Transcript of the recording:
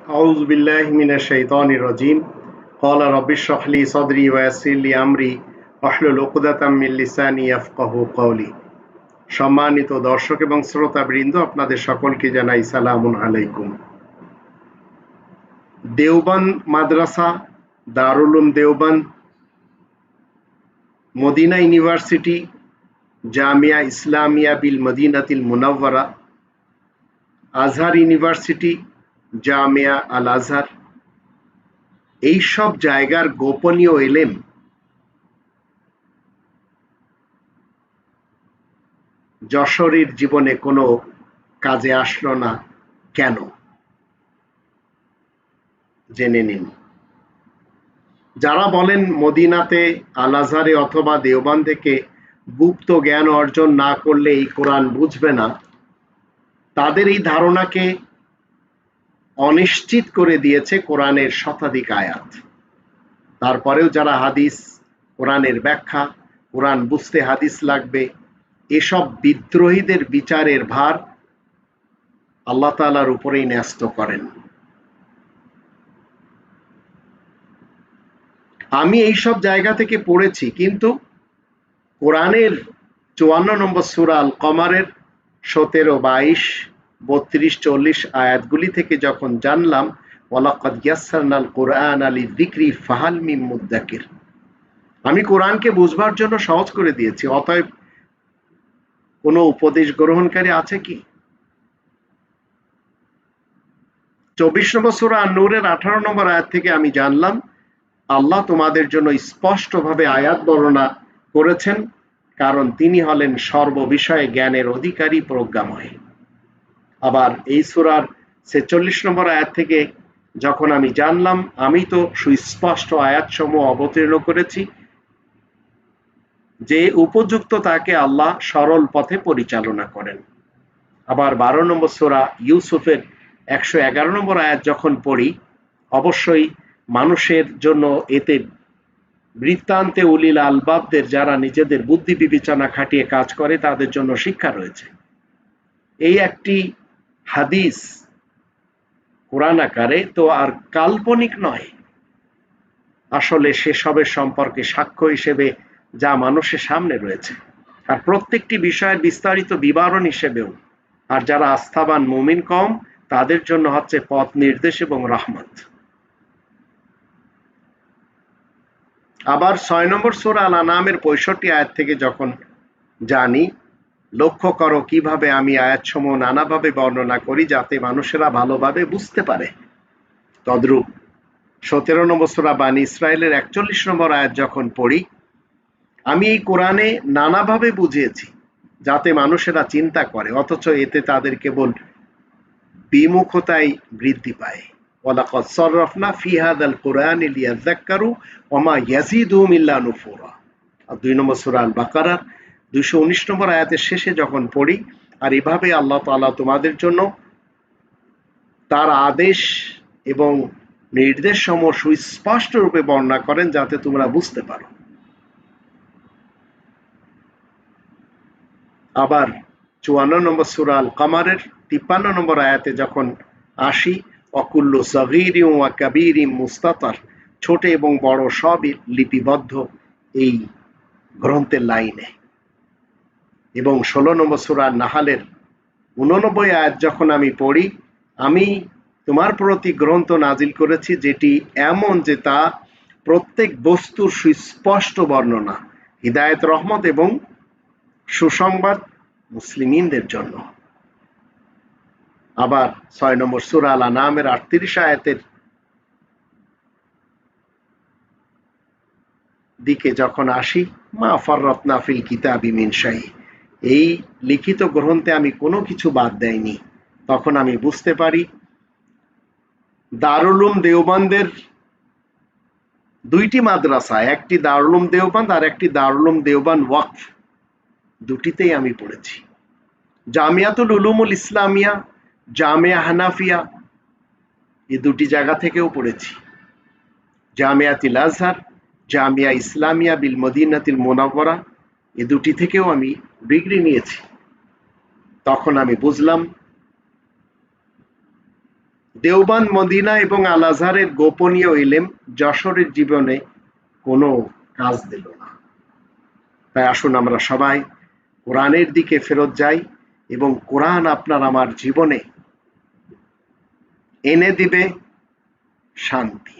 أعوذ بالله من الشيطان الرجيم قال رب اشرح لي صدري ويسر لي أمري واحلل عقدة من লিসানি يفقهوا قولي সম্মানিত দর্শক এবং শ্রোতাবৃন্দ আপনাদের সকলকে জানাই সালামুন আলাইকুম দেওবান মাদ্রাসা দারুল উলুম দেওবান মদিনা ইউনিভার্সিটি জামিয়া ইসলামিয়া বিল মদিনাতিল মুনাওয়ারা আজহার ইউনিভার্সিটি জামিয়া আল আজহার এইসব জায়গার গোপনীয় এলেম যশোরের জীবনে কোনো কাজে আসলো না কেন? জেনে নিন। যারা বলেন মদিনাতে আল আজহারে অথবা দেওবান থেকে গুপ্ত জ্ঞান অর্জন না করলে এই কোরআন বুঝবে না, তাদের এই ধারণাকে অনিশ্চিত করে দিয়েছে কোরআনের শতাধিক আয়াত। তারপরেও যারা হাদিস, কোরআনের ব্যাখ্যা, কোরআন বুঝতে হাদিস লাগবে, এসব বিদ্রোহীদের বিচারের ভার আল্লাহ তালার উপরেই ন্যস্ত করেন। আমি এইসব জায়গা থেকে পড়েছি, কিন্তু কোরআনের চুয়ান্ন নম্বর সুরাল কমারের সতেরো বাইশ বত্রিশ, চল্লিশ আয়াতগুলি থেকে যখন জানলাম, ওয়ালাকাদ ইয়াসারনাল কোরআন আলী দিক্রি ফাহাল মিম আমি কোরআনকে বুঝবার জন্য সহজ করে দিয়েছি, অতএব কোনো উপদেশ গ্রহণকারী আছে কি? চব্বিশ নম্বর সুরা নূরের আঠারো নম্বর আয়াত থেকে আমি জানলাম, আল্লাহ তোমাদের জন্য স্পষ্টভাবে আয়াত বর্ণনা করেছেন, কারণ তিনি হলেন সর্ববিষয়ে জ্ঞানের অধিকারী, প্রজ্ঞাময়। আবার এই সুরার ছেচল্লিশ নম্বর আয়াত থেকে যখন আমি জানলাম, আমি তো সুস্পষ্ট আয়াতসমূহ অবতীর্ণ করেছি, যে উপযুক্ত তাকে আল্লাহ সরল পথে পরিচালনা করেন। আবার বারো নম্বর সোরা ইউসুফের একশো এগারো নম্বর আয়াত যখন পড়ি, অবশ্যই মানুষের জন্য এতে বৃত্তান্তে উলিল আলবাবদের যারা নিজেদের বুদ্ধি বিবেচনা খাটিয়ে কাজ করে, তাদের জন্য শিক্ষা রয়েছে। এই একটি হাদিস, কোরআন আকারে তো আর কাল্পনিক নয়। আসলে সেসবের সম্পর্কে সাক্ষ্য হিসেবে যা মানুষের সামনে রয়েছে। আর প্রত্যেকটি বিষয়ের বিস্তারিত বিবরণ হিসেবেও। আর যারা আস্থাবান মুমিন কম, তাদের জন্য হচ্ছে পথ নির্দেশ এবং রহমত। আবার ছয় নম্বর সোরা আল আনামের পঁয়ষট্টি আয়াত থেকে যখন জানি লক্ষ্য করো কীভাবে আমি আয়াতসমূহ নানাভাবে বর্ণনা করি যাতে মানুষেরা ভালোভাবে বুঝতে পারে। তদ্রূপ সতেরো নম্বর সোরা বান ইসরায়েলের একচল্লিশ নম্বর আয়াত যখন পড়ি, আমি এই কোরআনে নানাভাবে বুঝিয়েছি যাতে মানুষেরা চিন্তা করে, অথচ এতে তাদের কেবল বিমুখতাই বৃদ্ধি পায়। ওয়ালাকাদ সররফনা ফি হাদাল কোরআন লিয়াযাক্কারু ওয়া মা ইয়াজিদুহুম ইল্লা নুফুরা। আর দুই নম্বর সূরা আল বাকারার দুইশো উনিশ নম্বর আয়াতের শেষে যখন পড়ি, আর এভাবে আল্লাহ তাআলা তোমাদের জন্য তার আদেশ এবং নির্দেশ সমূহ সুস্পষ্ট রূপে বর্ণনা করেন যাতে তোমরা বুঝতে পারো। আবার চুয়ান্ন নম্বর সুরা আল কামারের তিপ্পান্ন নম্বর আয়াতে যখন আসি, অকুল্ল সগির ওয়া কাবির মুস্তাতার ছোট এবং বড় সবই লিপিবদ্ধ এই গ্রন্থের লাইনে। এবং ষোলো নম্বর সুরা নাহালের উননব্বই আয়াত যখন আমি পড়ি, আমি তোমার প্রতি গ্রন্থ নাজিল করেছি যেটি এমন যে তা প্রত্যেক বস্তুর সুস্পষ্ট বর্ণনা, হৃদায়ত, রহমত এবং সুসংবাদ মুসলিমিনদের জন্য। আবার ছয় নম্বর সুরা আলা নামের আটত্রিশ আয়াতের দিকে যখন আসি, মা ফররত্না ফিল কিতাবি মিনশাই এই লিখিত গ্রন্থে আমি কোনো কিছু বাদ দেয়নি তখন আমি বুঝতে পারি, দারুলুম দেওবানদের দুইটি মাদ্রাসা, একটি দারুলুম দেওবান আর একটি দারুলুম দেওবান ওয়াকফ, দুটিতেই আমি পড়েছি। জামিয়াতুল উলুমুল ইসলামিয়া, জামিয়া হানাফিয়া এই দুটি জায়গা থেকেও পড়েছি। জামিয়াতিল আজহার, জামিয়া ইসলামিয়া বিল মদিনাতিল মোনাবরা এ দুটি থেকেও আমি ডিগ্রি নিয়েছি। তখন আমি বুঝলাম, দেওবান, মদিনা এবং আল আজহারের গোপনীয় ইলেম যশোরের জীবনে কোনো কাজ দিল না। তাই আসুন আমরা সবাই কোরআনের দিকে ফেরত যাই এবং কোরআন আপনার আমার জীবনে এনে দিবে শান্তি।